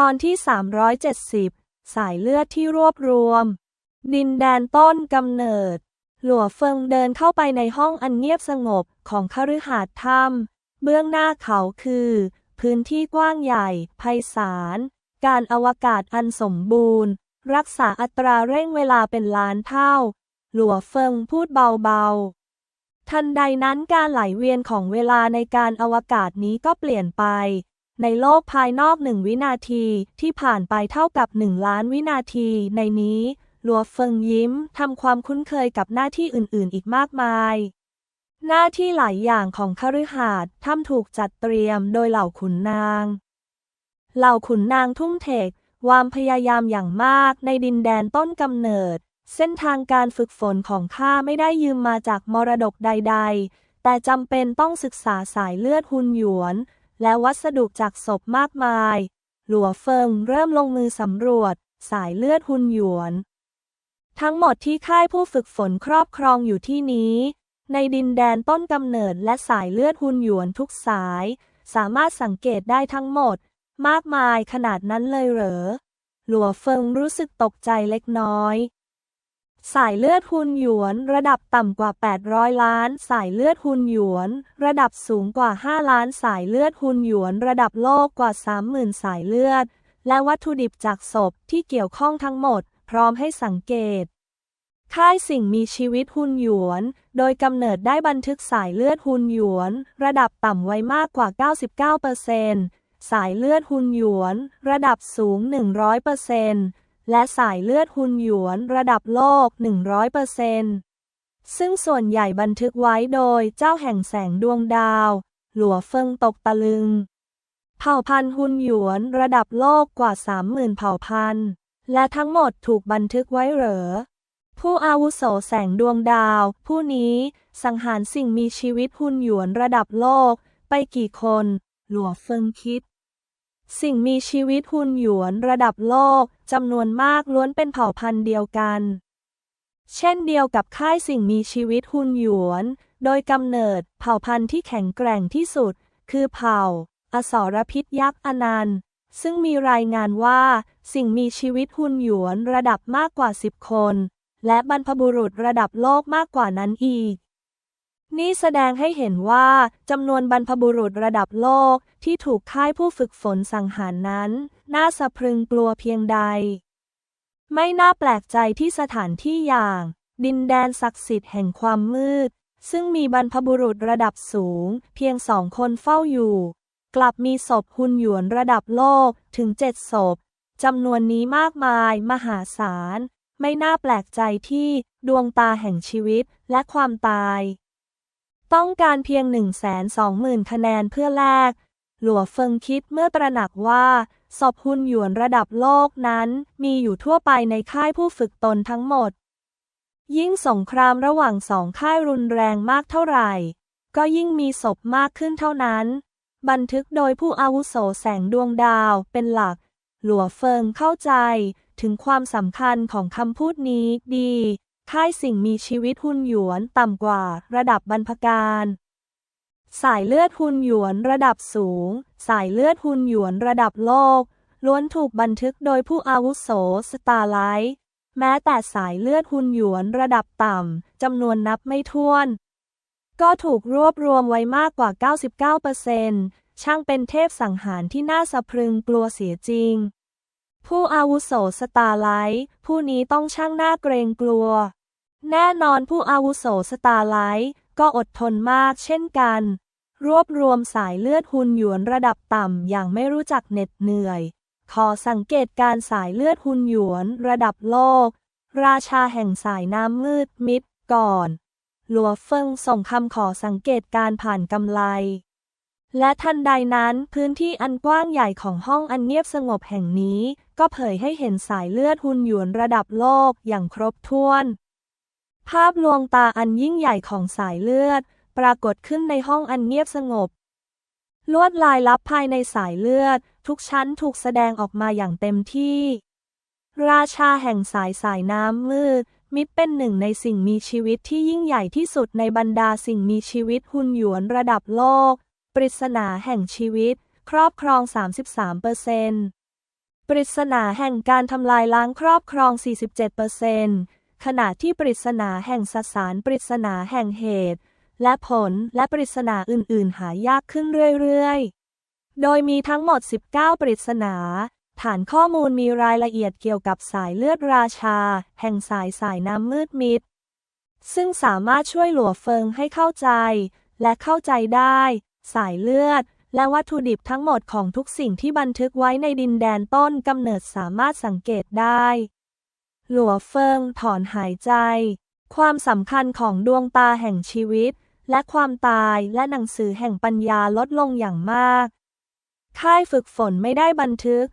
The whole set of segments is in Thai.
ตอนที่ 370 สายเลือดที่รวบรวม ดินแดนต้นกำเนิด หลัวเฟิงเดินเข้าไปในห้องอันเงียบสงบของคฤหาสน์ถ้ำเบื้องหน้าเขาคือ พื้นที่กว้างใหญ่ ไพศาล การอวกาศอันสมบูรณ์ รักษาอัตราเร่งเวลาเป็นล้านเท่า หลัวเฟิงพูดเบาๆ ทันใดนั้นการไหลเวียนของเวลาในการอวกาศนี้ก็เปลี่ยนไป ในโลกภายนอกหนึ่งวินาทีที่ผ่านไปเท่ากับหนึ่งล้านวินาที ในนี้หลัวเฟิงยิ้มทำความคุ้นเคยกับหน้าที่อื่นๆ อีกมากมาย หน้าที่หลายอย่างของคฤหาสน์ถ้ำถูกจัดเตรียมโดยเหล่าขุนนาง เหล่าขุนนางทุ่มเทความพยายามอย่างมากในดินแดนต้นกำเนิด เส้นทางการฝึกฝนของข้าไม่ได้ยืมมาจากมรดกใด ๆ แต่จำเป็นต้องศึกษาสายเลือดหุนหยวน และวัสดุจากศพมากมาย หลัวเฟิงเริ่มลงมือสำรวจ สายเลือดหุนหยวน ทั้งหมดที่ค่ายผู้ฝึกฝนครอบครองอยู่ที่นี้ ในดินแดนต้นกำเนิดและสายเลือดหุนหยวนทุกสาย สามารถสังเกตได้ทั้งหมด มากมายขนาดนั้นเลยเหรอ หลัวเฟิงรู้สึกตกใจเล็กน้อย สายเลือดฮุนหยวน ระดับต่ำกว่า 800 ล้าน สายเลือดฮุนหยวน ระดับสูงกว่า 5 ล้าน สายเลือดฮุนหยวน ระดับโลกกว่า 30,000 สายเลือด และวัตถุดิบจากศพที่เกี่ยวข้องทั้งหมด พร้อมให้สังเกต ค่ายสิ่งมีชีวิตฮุนหยวน โดยกำเนิดได้บันทึกสายเลือดฮุนหยวน ระดับต่ำไว้มากกว่า 99%สายเลือดฮุนหยวน ระดับสูง 100% และสายเลือดฮุนหยวนระดับโลก 100%ซึ่งส่วนใหญ่บันทึกไว้โดยเจ้าแห่งแสงดวงดาว หลัวเฟิงตกตะลึง เผ่าพันธุ์ฮุนหยวนระดับโลกกว่า 30,000 เผ่าพันธุ์ และทั้งหมดถูกบันทึกไว้เหรอ ผู้อาวุโสแสงดวงดาว ผู้นี้สังหารสิ่งมีชีวิตฮุนหยวนระดับโลกไปกี่คน หลัวเฟิงคิด สิ่งมีชีวิตฮุนหยวนระดับโลกจำนวนมากล้วนเป็นเผ่าพันธุ์เดียวกัน เช่นเดียวกับค่ายสิ่งมีชีวิตฮุนหยวน โดยกำเนิดเผ่าพันธุ์ที่แข็งแกร่งที่สุด คือเผ่า อสรพิษยักษ์อนันต์ ซึ่งมีรายงานว่า สิ่งมีชีวิตฮุนหยวนระดับมากกว่า 10 คน และบรรพบุรุษระดับโลกมากกว่านั้นอีก นี่แสดงให้เห็นว่าจำนวนบรรพบุรุษระดับโลกที่ถูกค่ายผู้ฝึกฝนสังหารนั้น น่าสะพรึงกลัวเพียงใด ไม่น่าแปลกใจที่สถานที่อย่าง ดินแดนศักดิ์สิทธิ์แห่งความมืด ซึ่งมีบรรพบุรุษระดับสูง เพียงสองคนเฝ้าอยู่ กลับมีศพหุนหยวนระดับโลกถึงเจ็ดศพจำนวนนี้มากมายมหาศาล ไม่น่าแปลกใจที่ดวงตาแห่งชีวิตและความตาย ต้องการเพียง 1 2 0 0 0 0 คะแนนเพื่อแลก หลัวเฟิงคิดเมื่อตระหนักว่าศพหุ่นหยวนระดับโลกนั้นมีอยู่ทั่วไปในค่ายผู้ฝึกตนทั้งหมด ยิ่งสงครามระหว่างสองค่ายรุนแรงมากเท่าไหร่ ก็ยิ่งมีศพมากขึ้นเท่านั้น บันทึกโดยผู้อาวุโสแสงดวงดาวเป็นหลัก หลัวเฟิงเข้าใจถึงความสำคัญของคำพูดนี้ดี ค่ายสิ่งมีชีวิตหุ่นหยวนต่ำกว่าระดับบรรพการ สายเลือดหุ่นหยวนระดับสูง สายเลือดหุ่นหยวนระดับโลก ล้วนถูกบันทึกโดยผู้อาวุโสสตาร์ไลท์แม้แต่สายเลือดหุ่นหยวนระดับต่ำจำนวนนับไม่ถ้วน ก็ถูกรวบรวมไว้มากกว่า 99%ช่างเป็นเทพสังหารที่น่าสะพรึงกลัวเสียจริง ผู้อาวุโสสตาร์ไลท์ผู้นี้ต้องช่างหน่าเกรงกลัว แน่นอนผู้อาวุโสสตาร์ไลท์ก็อดทนมากเช่นกัน รวบรวมสายเลือดหุนหยวนระดับต่ำอย่างไม่รู้จักเหน็ดเหนื่อย ขอสังเกตการสายเลือดหุนหยวนระดับโลก ราชาแห่งสายน้ำมืดมิดก่อน หลัวเฟิงส่งคำขอสังเกตการผ่านกำไลและทันใดนั้นพื้นที่อันกว้างใหญ่ของห้องอันเงียบสงบแห่งนี้ ก็เผยให้เห็นสายเลือดหุนหยวนระดับโลกอย่างครบถ้วน ภาพลวงตาอันยิ่งใหญ่ของสายเลือด ปรากฏขึ้นในห้องอันเงียบสงบ ลวดลายลับภายในสายเลือด ทุกชั้นถูกแสดงออกมาอย่างเต็มที่ ราชาแห่งสายสายน้ำมืดมิตรเป็นหนึ่งในสิ่งมีชีวิตที่ยิ่งใหญ่ที่สุดในบรรดาสิ่งมีชีวิตหุ่นหยวนระดับโลก ปริศนาแห่งชีวิต ครอบครอง 33%เปอร์เซ็นต์ ปริศนาแห่งการทำลายล้างครอบครอง 47%ขณะที่ปริศนาแห่งสสารปริศนาแห่งเหตุ และผลและปริศนาอื่น ๆ หายากขึ้นเรื่อย ๆ โดยมีทั้งหมด 19 ปริศนา ฐานข้อมูลมีรายละเอียดเกี่ยวกับสายเลือดราชา แห่งสายสายน้ำมืดมิด ซึ่งสามารถช่วยหลัวเฟิงให้เข้าใจ และเข้าใจได้ สายเลือด และวัตถุดิบทั้งหมดของทุกสิ่งที่บันทึกไว้ในดินแดนต้นกำเนิดสามารถสังเกตได้ หลัวเฟิงถอนหายใจ ความสำคัญของดวงตาแห่งชีวิต และความตายและหนังสือแห่งปัญญาลดลงอย่างมาก ค่ายฝึกฝนไม่ได้บันทึก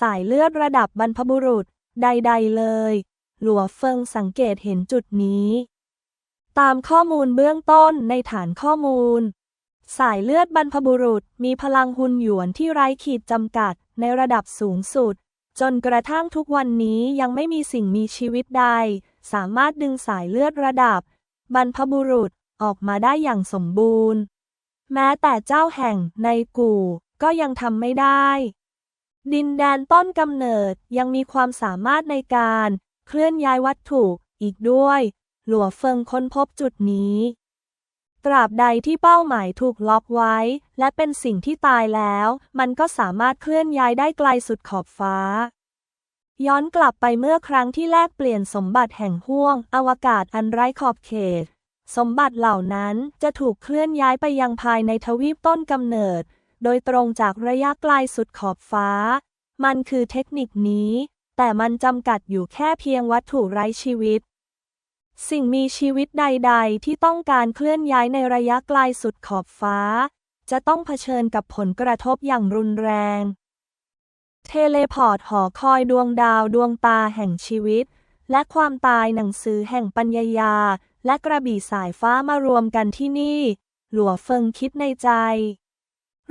สายเลือดระดับบรรพบุรุษใด ๆ เลย หลัวเฟิงสังเกตเห็นจุดนี้ ตามข้อมูลเบื้องต้นในฐานข้อมูล สายเลือดบรรพบุรุษมีพลังหุนหยวนที่ไร้ขีดจำกัดในระดับสูงสุด จนกระทั่งทุกวันนี้ยังไม่มีสิ่งมีชีวิตใด สามารถดึงสายเลือดระดับ บรรพบุรุษออกมาได้อย่างสมบูรณ์ แม้แต่เจ้าแห่งในกู่ก็ยังทำไม่ได้ ดินแดนต้นกำเนิดยังมีความสามารถในการเคลื่อนย้ายวัตถุอีกด้วย หลัวเฟิงค้นพบจุดนี้ ตราบใดที่เป้าหมายถูกล็อกไว้ และเป็นสิ่งที่ตายแล้ว มันก็สามารถเคลื่อนย้ายได้ไกลสุดขอบฟ้า ย้อนกลับไปเมื่อครั้งที่แลกเปลี่ยนสมบัติแห่งห้วง อวกาศอันไร้ขอบเขต สมบัติเหล่านั้นจะถูกเคลื่อนย้ายไปยังภายในทวีปต้นกำเนิด โดยตรงจากระยะไกลสุดขอบฟ้า มันคือเทคนิคนี้ แต่มันจำกัดอยู่แค่เพียงวัตถุไร้ชีวิต สิ่งมีชีวิตใด ๆ ที่ต้องการเคลื่อนย้ายในระยะไกลสุดขอบฟ้า จะต้องเผชิญกับผลกระทบอย่างรุนแรง เทเลพอร์ตหอคอยดวงดาวดวงตาแห่งชีวิต และความตายหนังสือแห่งปัญญายา และกระบี่สายฟ้ามารวมกันที่นี่ หลัวเฟิงคิดในใจ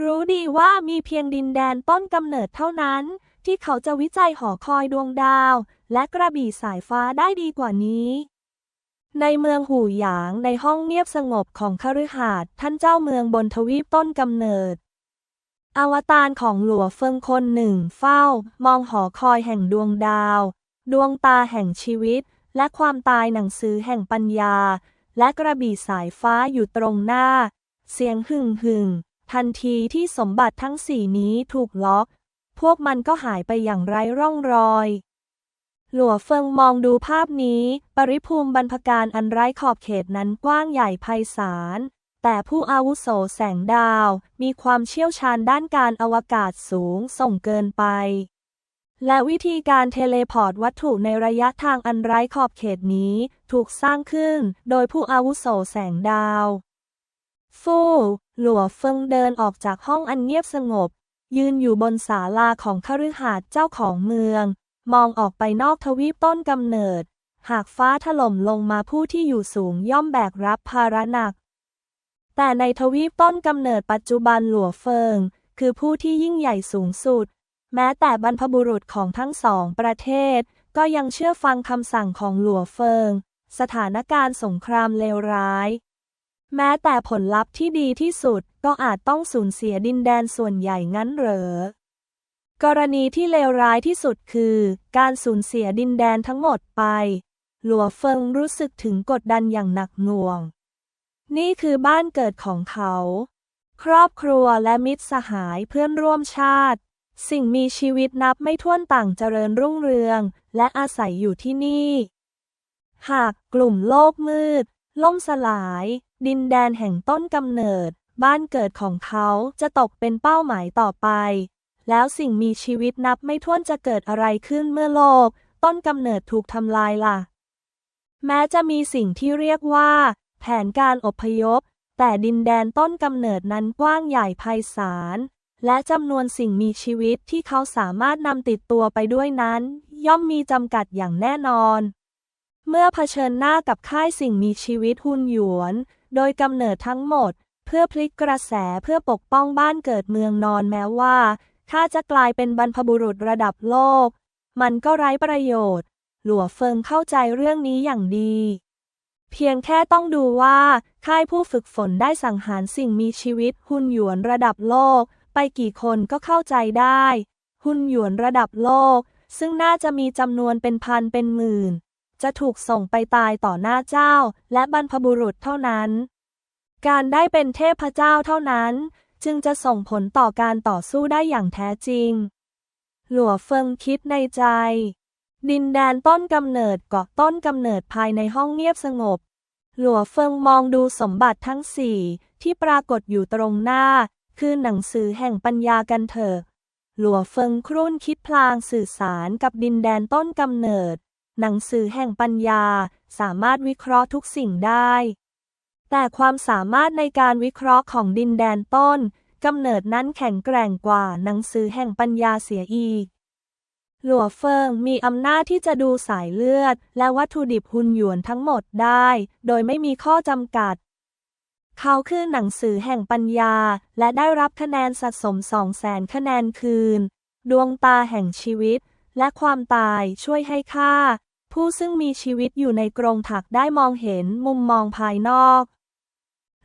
รู้ดีว่ามีเพียงดินแดนต้นกำเนิดเท่านั้นที่เขาจะวิจัยหอคอยดวงดาว และกระบี่สายฟ้าได้ดีกว่านี้ ในเมืองหูหยางในห้องเงียบสงบของคฤหาสน์ท่านเจ้าเมืองบนทวีปต้นกำเนิด อวตารของหลัวเฟิงคนหนึ่งเฝ้า มองหอคอยแห่งดวงดาว ดวงตาแห่งชีวิต และความตายหนังสือแห่งปัญญา และกระบี่สายฟ้าอยู่ตรงหน้า เสียงหึ่งหึ่งทันทีที่สมบัติทั้งสี่นี้ถูกล็อก พวกมันก็หายไปอย่างไร้ร่องรอย หลัวเฟิงมองดูภาพนี้ ปริภูมิบรรพการอันไร้ขอบเขตนั้นกว้างใหญ่ไพศาล แต่ผู้อาวุโสแสงดาว มีความเชี่ยวชาญด้านการอวกาศสูงส่งเกินไป และวิธีการเทเลพอร์ตวัตถุในระยะทางอันไร้ขอบเขตนี้ถูกสร้างขึ้นโดยผู้อาวุโสแสงดาว ฟู่หลัวเฟิงเดินออกจากห้องอันเงียบสงบ ยืนอยู่บนศาลาของคฤหาสน์เจ้าของเมือง มองออกไปนอกทวีปต้นกำเนิด หากฟ้าถล่มลงมาผู้ที่อยู่สูงย่อมแบกรับภาระหนัก แต่ในทวีปต้นกำเนิดปัจจุบันหลัวเฟิง คือผู้ที่ยิ่งใหญ่สูงสุด แม้แต่บรรพบุรุษของทั้งสองประเทศ ก็ยังเชื่อฟังคำสั่งของหลัวเฟิง สถานการณ์สงครามเลวร้าย แม้แต่ผลลัพธ์ที่ดีที่สุดก็อาจต้องสูญเสียดินแดนส่วนใหญ่งั้นเหรอ กรณีที่เลวร้ายที่สุดคือ การสูญเสียดินแดนทั้งหมดไป หลัวเฟิงรู้สึกถึงกดดันอย่างหนักหน่วง นี่คือบ้านเกิดของเขา ครอบครัวและมิตรสหายเพื่อนร่วมชาติ สิ่งมีชีวิตนับไม่ถ้วนต่างเจริญรุ่งเรือง และอาศัยอยู่ที่นี่ หากกลุ่มโลกมืด ล่มสลาย ดินแดนแห่งต้นกำเนิด บ้านเกิดของเขาจะตกเป็นเป้าหมายต่อไป แล้วสิ่งมีชีวิตนับไม่ถ้วนจะเกิดอะไรขึ้นเมื่อโลก ต้นกำเนิดถูกทำลายล่ะ แม้จะมีสิ่งที่เรียกว่า แผนการอพยพ แต่ดินแดนต้นกำเนิดนั้นกว้างใหญ่ไพศาลและจำนวนสิ่งมีชีวิตที่เขาสามารถนำติดตัวไปด้วยนั้น ย่อมมีจำกัดอย่างแน่นอน เมื่อเผชิญหน้ากับค่ายสิ่งมีชีวิตหุนหยวน โดยกำเนิดทั้งหมด เพื่อพลิกกระแสเพื่อปกป้องบ้านเกิดเมืองนอนแม้ว่า ข้าจะกลายเป็นบรรพบุรุษระดับโลก มันก็ไร้ประโยชน์ หลัวเฟิงเข้าใจเรื่องนี้อย่างดี เพียงแค่ต้องดูว่า ค่ายผู้ฝึกฝนได้สังหารสิ่งมีชีวิตหุ่นหยวนระดับโลก ไปกี่คนก็เข้าใจได้ หุ้นหยวนระดับโลก ซึ่งน่าจะมีจำนวนเป็นพันเป็นหมื่น จะถูกส่งไปตายต่อหน้าเจ้า และบรรพบุรุษเท่านั้น การได้เป็นเทพเจ้าเท่านั้น จึงจะส่งผลต่อการต่อสู้ได้อย่างแท้จริง หลัวเฟิงคิดในใจ ดินแดนต้นกำเนิดเกาะต้นกำเนิดภายในห้องเงียบสงบ หลัวเฟิงมองดูสมบัติทั้งสี่ที่ปรากฏอยู่ตรงหน้า คือหนังสือแห่งปัญญากันเถอะหลัวเฟิงครุ่นคิดพลางสื่อสารกับดินแดนต้นกำเนิด หนังสือแห่งปัญญาสามารถวิเคราะห์ทุกสิ่งได้ แต่ความสามารถในการวิเคราะห์ของดินแดนต้นกำเนิดนั้นแข็งแกร่งกว่าหนังสือแห่งปัญญาเสียอีก หลัวเฟิงมีอำนาจที่จะดูสายเลือด และวัตถุดิบหุ่นหยวนทั้งหมดได้ โดยไม่มีข้อจำกัด เขาคือหนังสือแห่งปัญญา และได้รับคะแนนสะสมสองแสนคะแนนคืน ดวงตาแห่งชีวิต และความตายช่วยให้ข้าผู้ซึ่งมีชีวิตอยู่ในกรงถักได้มองเห็นมุมมองภายนอก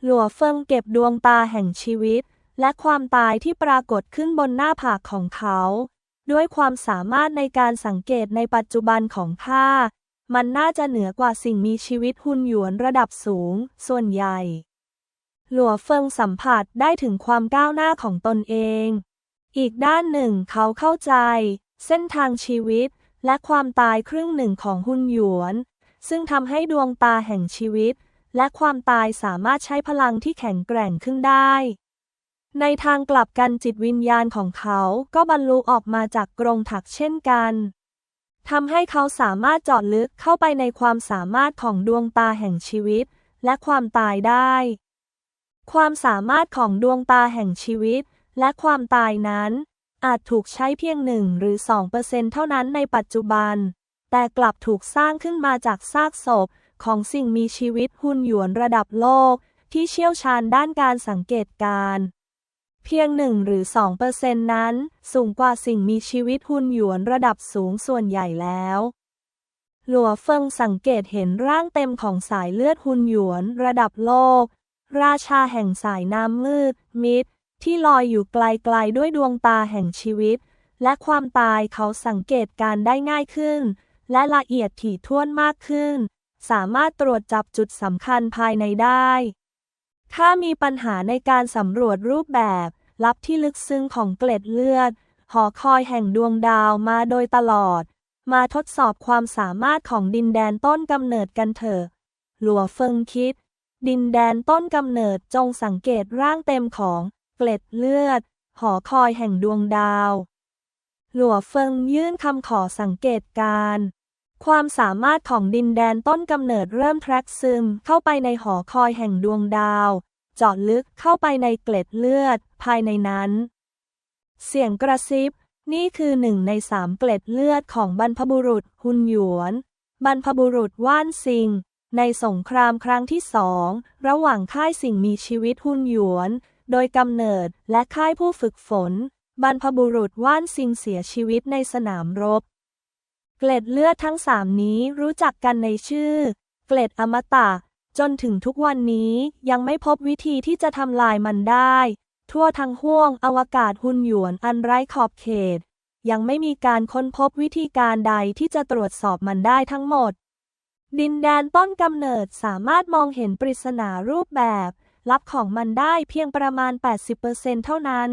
หลัวเฟิงเก็บดวงตาแห่งชีวิต และความตายที่ปรากฏขึ้นบนหน้าผากของเขา ด้วยความสามารถในการสังเกตในปัจจุบันของข้ามันน่าจะเหนือกว่าสิ่งมีชีวิตหุ่นหยวนระดับสูง ส่วนใหญ่ หลัวเฟิงสัมผัสได้ถึงความก้าวหน้าของตนเอง อีกด้านหนึ่งเขาเข้าใจ เส้นทางชีวิตและความตายครึ่งหนึ่งของหุ่นหยวน ซึ่งทำให้ดวงตาแห่งชีวิต และความตายสามารถใช้พลังที่แข็งแกร่งขึ้นได้ ในทางกลับกันจิตวิญญาณของเขาก็บรรลุออกมาจากกรงถักเช่นกันทำให้เขาสามารถเจาะลึกเข้าไปในความสามารถของดวงตาแห่งชีวิต และความตายได้ ความสามารถของดวงตาแห่งชีวิต และความตายนั้น อาจถูกใช้เพียงหนึ่งหรือสองเปอร์เซ็นเท่านั้นในปัจจุบัน แต่กลับถูกสร้างขึ้นมาจากซากศพ ของสิ่งมีชีวิตหุ่นหยวนระดับโลก ที่เชี่ยวชาญด้านการสังเกตการเพียงหนึ่งหรือสองเปอร์เซ็นนั้น สูงกว่าสิ่งมีชีวิตหุ่นหยวนระดับสูงส่วนใหญ่แล้ว หลัวเฟิงสังเกตเห็นร่างเต็มของสายเลือดหุ่นหยวนระดับโลก ราชาแห่งสายน้ำมืด มิดที่ลอยอยู่ไกลๆด้วยดวงตาแห่งชีวิต และความตายเขาสังเกตการได้ง่ายขึ้น และละเอียดถี่ถ้วนมากขึ้น สามารถตรวจจับจุดสำคัญภายในได้ ถ้ามีปัญหาในการสำรวจรูปแบบ ลับที่ลึกซึ้งของเกล็ดเลือด หอคอยแห่งดวงดาวมาโดยตลอด มาทดสอบความสามารถของดินแดนต้นกำเนิดกันเถอะ หลัวเฟิงคิด ดินแดนต้นกำเนิดจงสังเกตร่างเต็มของเกล็ดเลือด หอคอยแห่งดวงดาว หลัวเฟิงยื่นคำขอสังเกตการ ความสามารถของดินแดนต้นกำเนิดเริ่มแทรกซึมเข้าไปในหอคอยแห่งดวงดาว เจาะลึกเข้าไปในเกล็ดเลือดภายในนั้น เสียงกระซิบ นี่คือหนึ่งในสามเกล็ดเลือดของบรรพบุรุษหุนหยวน บรรพบุรุษว่านซิง ในสงครามครั้งที่สอง ระหว่างค่ายสิ่งมีชีวิตหุนหยวน โดยกำเนิดและค่ายผู้ฝึกฝน บรรพบุรุษว่านซิงเสียชีวิตในสนามรบ เกล็ดเลือดทั้งสามนี้รู้จักกันในชื่อ เกล็ดอมตะ จนถึงทุกวันนี้ยังไม่พบวิธีที่จะทำลายมันได้ ทั่วทั้งห้วงอวกาศหุ่นหยวนอันไร้ขอบเขต ยังไม่มีการค้นพบวิธีการใดที่จะตรวจสอบมันได้ทั้งหมด ดินแดนต้นกำเนิดสามารถมองเห็นปริศนารูปแบบ ลับของมันได้เพียงประมาณ 80%เท่านั้น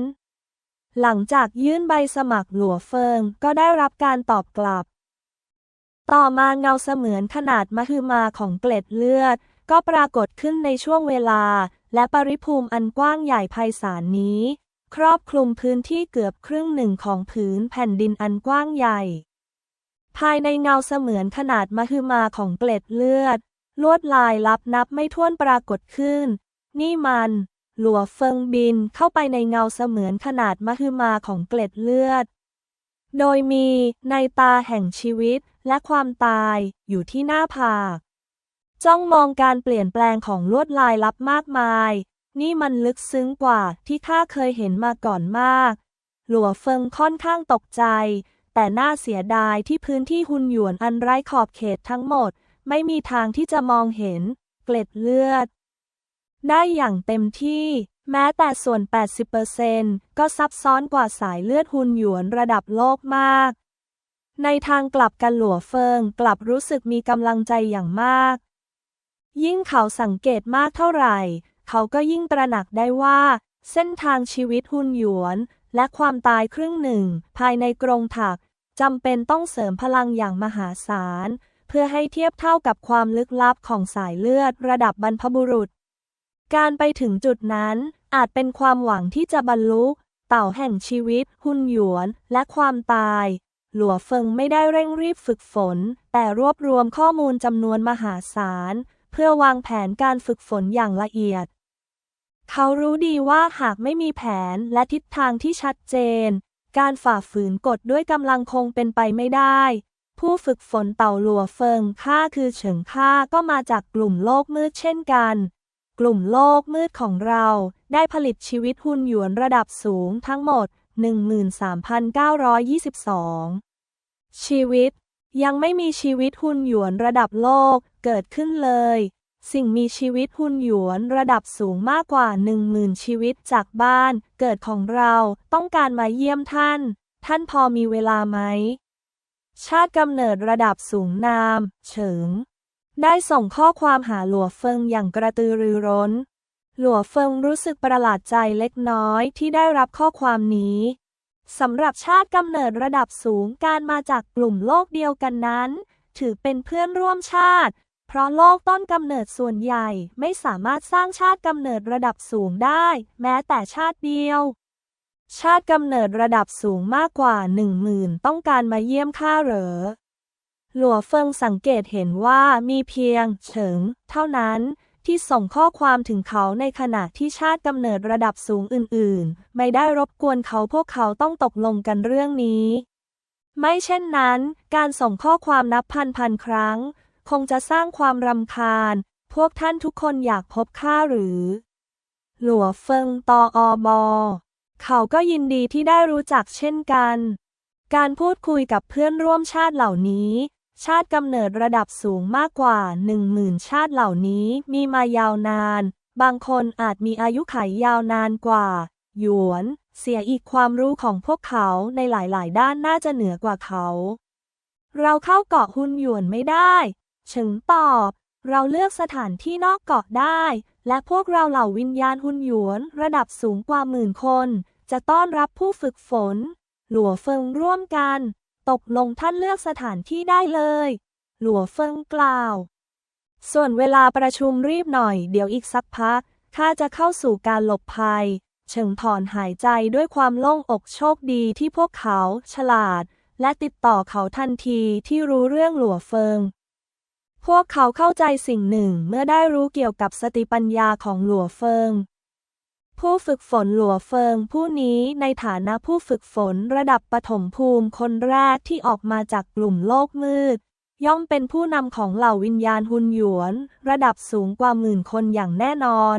หลังจากยื่นใบสมัครหลัวเฟิงก็ได้รับการตอบกลับ ต่อมาเงาเสมือนขนาดมหึมาของเกล็ดเลือด ก็ปรากฏขึ้นในช่วงเวลา และปริภูมิอันกว้างใหญ่ไพศาลนี้ ครอบคลุมพื้นที่เกือบครึ่งหนึ่งของผืนแผ่นดินอันกว้างใหญ่ ภายในเงาเสมือนขนาดมหึมาของเกล็ดเลือด ลวดลายลับนับไม่ถ้วนปรากฏขึ้น นี่มัน หลัวเฟิงบินเข้าไปในเงาเสมือนขนาดมหึมาของเกล็ดเลือด โดยมีในตาแห่งชีวิตและความตายอยู่ที่หน้าผาก จ้องมองการเปลี่ยนแปลงของลวดลายลับมากมาย นี่มันลึกซึ้งกว่าที่ข้าเคยเห็นมาก่อนมาก หลัวเฟิงค่อนข้างตกใจ แต่น่าเสียดายที่พื้นที่หุนหยวนอันไร้ขอบเขตทั้งหมด ไม่มีทางที่จะมองเห็น เกล็ดเลือด ได้อย่างเต็มที่ แม้แต่ส่วน 80%ก็ซับซ้อนกว่าสายเลือดฮุนหยวนระดับโลกมาก ในทางกลับกันหลัวเฟิงกลับรู้สึกมีกำลังใจอย่างมาก ยิ่งเขาสังเกตมากเท่าไหร่ เขาก็ยิ่งตระหนักได้ว่า เส้นทางชีวิตฮุนหยวน และความตายครึ่งหนึ่ง ภายในกรงถักจำเป็นต้องเสริมพลังอย่างมหาศาล เพื่อให้เทียบเท่ากับความลึกลับของสายเลือดระดับบรรพบุรุษ การไปถึงจุดนั้น อาจเป็นความหวังที่จะบรรลุเต่าแห่งชีวิต หุ่นหยวน และความตาย หลัวเฟิงไม่ได้เร่งรีบฝึกฝน แต่รวบรวมข้อมูลจำนวนมหาศาล เพื่อวางแผนการฝึกฝนอย่างละเอียด เขารู้ดีว่าหากไม่มีแผนและทิศทางที่ชัดเจน การฝ่าฝืนกฎด้วยกำลังคงเป็นไปไม่ได้ ผู้ฝึกฝนเต่าหลัวเฟิงค่าคือเฉิงค่าก็มาจากกลุ่มโลกมืดเช่นกัน กลุ่มโลกมืดของเรา ได้ผลิตชีวิตหุ่นหยวนระดับสูงทั้งหมด 13,922 ชีวิต ยังไม่มีชีวิตหุ่นหยวนระดับโลกเกิดขึ้นเลย สิ่งมีชีวิตหุ่นหยวนระดับสูงมากกว่า 10,000 ชีวิตจากบ้านเกิดของเราต้องการมาเยี่ยมท่าน ท่านพอมีเวลาไหม ชาติกำเนิดระดับสูงนาม เฉิง ได้ส่งข้อความหาหลัวเฟิงอย่างกระตือรือร้น หลัวเฟิงรู้สึกประหลาดใจเล็กน้อยที่ได้รับข้อความนี้สำหรับชาติกำเนิดระดับสูงการมาจากกลุ่มโลกเดียวกันนั้น ถือเป็นเพื่อนร่วมชาติ เพราะโลกต้นกำเนิดส่วนใหญ่ไม่สามารถสร้างชาติกำเนิดระดับสูงได้ แม้แต่ชาติเดียว ชาติกำเนิดระดับสูงมากกว่าหนึ่งหมื่นต้องการมาเยี่ยมข้าเหรอ หลัวเฟิงสังเกตเห็นว่ามีเพียง เฉิง เท่านั้น ที่ส่งข้อความถึงเขาในขณะที่ชาติกำเนิดระดับสูงอื่นๆ ไม่ได้รบกวนเขาพวกเขาต้องตกลงกันเรื่องนี้ ไม่เช่นนั้น การส่งข้อความนับพันพันครั้ง คงจะสร้างความรำคาญ พวกท่านทุกคนอยากพบข้าหรือ หลัวเฟิงตออบอเขาก็ยินดีที่ได้รู้จักเช่นกัน การพูดคุยกับเพื่อนร่วมชาติเหล่านี้ ชาติกำเนิดระดับสูงมากกว่าหนึ่งหมื่นชาติเหล่านี้มีมายาวนาน บางคนอาจมีอายุขัยยาวนานกว่า หยวน เสียอีกความรู้ของพวกเขาในหลายๆ ด้านน่าจะเหนือกว่าเขา เราเข้าเกาะฮุนหยวนไม่ได้เฉิงตอบ เราเลือกสถานที่นอกเกาะได้ และพวกเราเหล่าวิญญาณฮุนหยวนระดับสูงกว่าหมื่นคน จะต้อนรับผู้ฝึกฝน หลัวเฟิงร่วมกัน ตกลงท่านเลือกสถานที่ได้เลย หลัวเฟิงกล่าว ส่วนเวลาประชุมรีบหน่อย เดี๋ยวอีกสักพักข้าจะเข้าสู่การหลบภัย เฉิงถอนหายใจด้วยความโล่งอกโชคดีที่พวกเขาฉลาด และติดต่อเขาทันทีที่รู้เรื่องหลัวเฟิง พวกเขาเข้าใจสิ่งหนึ่งเมื่อได้รู้เกี่ยวกับสติปัญญาของหลัวเฟิง ผู้ฝึกฝนหลัวเฟิงผู้นี้ในฐานะผู้ฝึกฝนระดับปฐมภูมิคนแรกที่ออกมาจากกลุ่มโลกมืด ย่อมเป็นผู้นำของเหล่าวิญญาณหุนหยวน ระดับสูงกว่าหมื่นคนอย่างแน่นอน